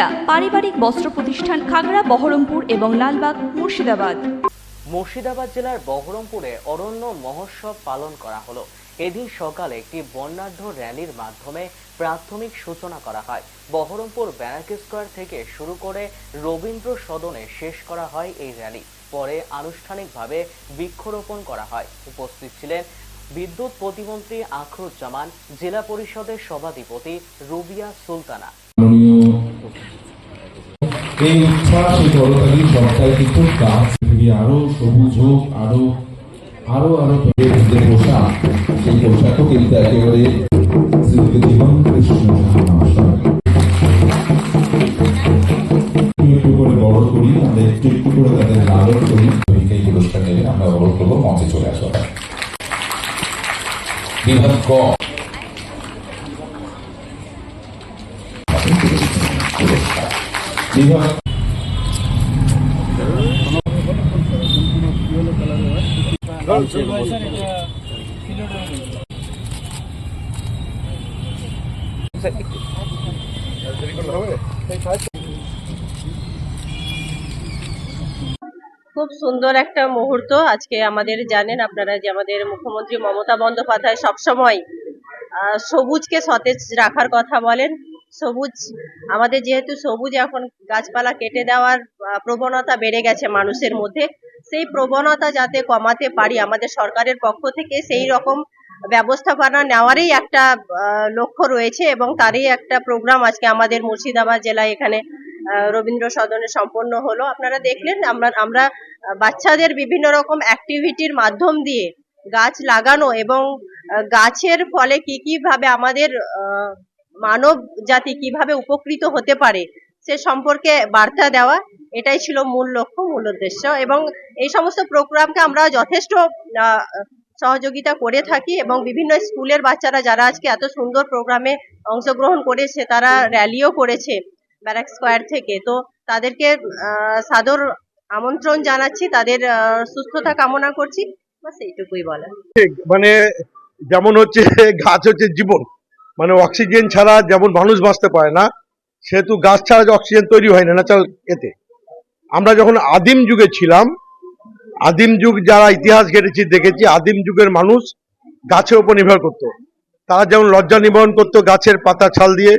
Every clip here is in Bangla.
সহযোগিতা পারিবারিক বস্ত্র প্রতিষ্ঠান খাগড়া, বহরমপুর এবং লালবাগ, মুর্শিদাবাদ। মুর্শিদাবাদ জেলার বহরমপুরে অরণ্য মহোৎসব পালন করা হলো। এদিন সকালে একটি বর্ণাঢ্য র্যালির মাধ্যমে প্রাথমিক সূচনা করা হয়। বহরমপুর ব্যারাক স্কোয়ার থেকে শুরু করে রবীন্দ্র সদনে শেষ করা হয় এই র্যালি। পরে আনুষ্ঠানিকভাবে বৃক্ষরোপণ করা হয়। উপস্থিত ছিলেন বিদ্যুৎ প্রতিমন্ত্রী আখরুজ্জামান, জেলা পরিষদের সভাধিপতি রুবিয়া সুলতানা এই উচ্ছ্বাস এই করতালি সরকার কিন্তু গাছ পৃথিবী আরও সবুজ হোক, আরও আরও আরও যে পোশাক। সেই পোশাকও কিন্তু একেবারে জীবন কৃষ্ণ একটু করে বড় করি, আমরা একটু একটু করে তাদের লালন করি এই পুরস্কার নেবে আমরা অনুরোধ করব, মঞ্চে চলে আসা বিভাগ খুব সুন্দর একটা মুহূর্ত আজকে আমাদের জানেন আপনারা যে আমাদের মুখ্যমন্ত্রী মমতা বন্দ্যোপাধ্যায় সবসময় সবুজকে সতেজ রাখার কথা বলেন। সবুজ, আমাদের যেহেতু সবুজ এখন গাছপালা কেটে দেওয়ার প্রবণতা বেড়ে গেছে মানুষের মধ্যে। সেই প্রবণতা যাতে কমাতে পারি, আমাদের সরকারের পক্ষ থেকে সেই রকম ব্যবস্থাপনা নেওয়ারই একটা লক্ষ্য রয়েছে এবং তারই একটা প্রোগ্রাম আজকে আমাদের মুর্শিদাবাদ জেলায় এখানে রবীন্দ্র সদনে সম্পন্ন হলো। আপনারা দেখলেন, আমরা আমরা বাচ্চাদের বিভিন্ন রকম অ্যাক্টিভিটির মাধ্যম দিয়ে গাছ লাগানো এবং গাছের ফলে কি কি ভাবে আমাদের মানব জাতি কীভাবে উপকৃত হতে পারে, সে সম্পর্কে বার্তা দেওয়া, এটাই ছিল মূল লক্ষ্য, মূল উদ্দেশ্য এবং এই সমস্ত প্রোগ্রামকে আমরা যথেষ্ট সহযোগিতা করে থাকি এবং বিভিন্ন স্কুলের বাচ্চারা যারা আজকে এত সুন্দর প্রোগ্রামে অংশগ্রহণ করেছে, তারা র্যালিও করেছে ব্যারাক স্কোয়ার থেকে। তো তাদেরকে সাদর আমন্ত্রণ জানাচ্ছি, তাদের সুস্থতা কামনা করছি। বাস এইটুকুই বলা মানে যেমন হচ্ছে, গাছ হচ্ছে জীবন। মানে অক্সিজেন ছাড়া যেমন মানুষ বাঁচতে পারে না, সেহেতু গাছ ছাড়া যে অক্সিজেন তৈরি হয় না ন্যাচারাল এতে। আমরা যখন আদিম যুগে ছিলাম, আদিম যুগ যারা ইতিহাস ঘেটেছি, দেখেছি, আদিম যুগের মানুষ গাছের উপর নির্ভর করত। তারা যেমন লজ্জা নিবারণ করতো গাছের পাতা ছাল দিয়ে,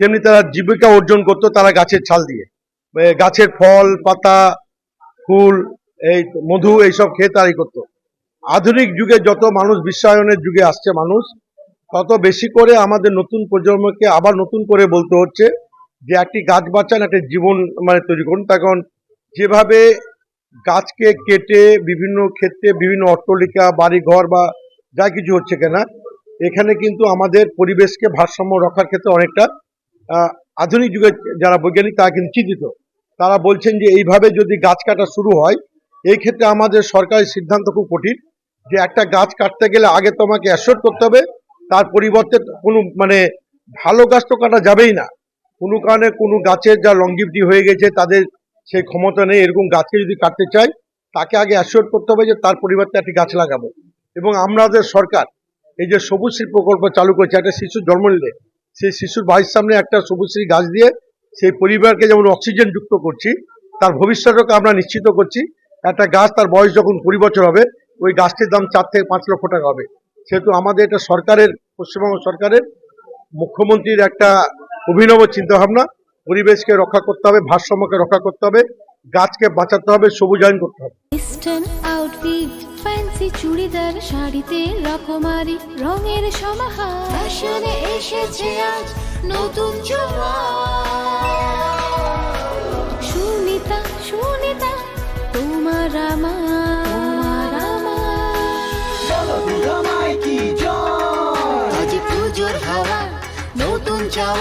তেমনি তারা জীবিকা অর্জন করতো তারা গাছের ছাল দিয়ে। গাছের ফল, পাতা, ফুল, এই মধু, এইসব খেয়ে তারাই করতো। আধুনিক যুগে যত মানুষ বিশ্বায়নের যুগে আসছে মানুষ তত বেশি করে আমাদের নতুন প্রজন্মকে আবার নতুন করে বলতে হচ্ছে যে একটি গাছ বাঁচান, একটা জীবন মানে তৈরি করুন। তখন যেভাবে গাছকে কেটে বিভিন্ন ক্ষেত্রে বিভিন্ন অট্টলিকা বাড়ি ঘর বা যা কিছু হচ্ছে কেনা, এখানে কিন্তু আমাদের পরিবেশকে ভারসাম্য রক্ষার ক্ষেত্রে অনেকটা আধুনিক যুগে যারা বৈজ্ঞানিক তারা কিন্তু চিন্তিত। তারা বলছেন যে এইভাবে যদি গাছ কাটা শুরু হয়, এই ক্ষেত্রে আমাদের সরকারি সিদ্ধান্ত খুব কঠিন যে একটা গাছ কাটতে গেলে আগে তোমাকে অ্যাসোর্ট করতে হবে তার পরিবর্তে কোনো মানে ভালো গাছ তো কাটা যাবেই না। কোনো কারণে কোনো গাছের যা লংজিভিটি হয়ে গেছে, তাদের সেই ক্ষমতা নেই, এরকম গাছকে যদি কাটতে চাই, তাকে আগে অ্যাসিওর করতে হবে যে তার পরিবর্তে একটি গাছ লাগাবো। এবং আমাদের সরকার এই যে সবুজশ্রী প্রকল্প চালু করেছে, একটা শিশু জন্ম নিলে, সেই শিশুর বাড়ির সামনে একটা সবুজশ্রী গাছ দিয়ে সেই পরিবারকে যেমন অক্সিজেন যুক্ত করছি, তার ভবিষ্যৎকে আমরা নিশ্চিত করছি, একটা গাছ তার বয়স যখন কুড়ি বছর হবে, ওই গাছটির দাম চার থেকে পাঁচ লক্ষ টাকা হবে। সেহেতু আমাদের এটা সরকারের পশ্চিমবঙ্গ সরকারের মুখ্যমন্ত্রীর একটা অভিনব চিন্তাভাবনা। পরিবেশকে রক্ষা করতে হবে ভারসাম্যকে রক্ষা করতে হবে গাছকে বাঁচাতে হবে সবুজায়ন করতে হবে। আউটফিট ফ্যান্সি চুড়িদার শাড়িতে রকমারি রঙের সমাহার। ফ্যাশনে এসেছে আজ নতুন সুনিতা সুনিতা তোমার আমার